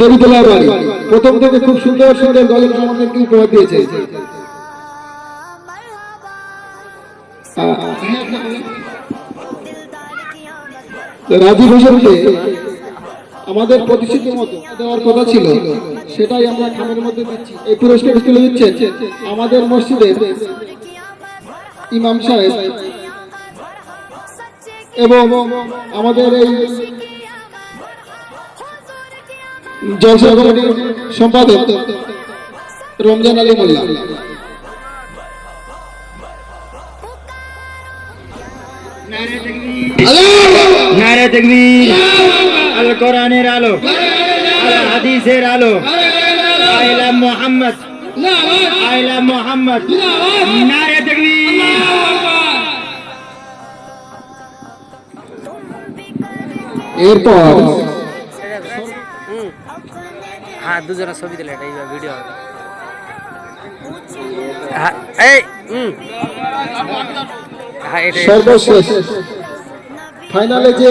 দেবীতলা বাড়ি। প্রথম থেকে খুব সুন্দর সুন্দর গল্প আমাদেরকে উপহার দিয়েছে রাজীব হোসেনকে আমাদের প্রতিশ্রুতির মতো দেওয়ার কথা ছিল সেটাই আমরা খামের মধ্যে দিচ্ছি। এই পুরস্কার তুলে দিচ্ছেন আমাদের মসজিদের ইমাম সাহেব। এবং আমাদের এই জলসা কমিটির সম্পাদক রমজান আলী মোল্লা। নারে আল কোরআনের আলো। আল হাদিসের আলো। আইলা মোহাম্মদ। আইলা মোহাম্মদ। নারে তাকবীর। এরপর হ্যাঁ দুজনের ছবি দিলে এটা ভিডিও হবে। হ্যাঁ এই হুম হ্যাঁ এটাই সর্বশেষ। ফাইনালে যে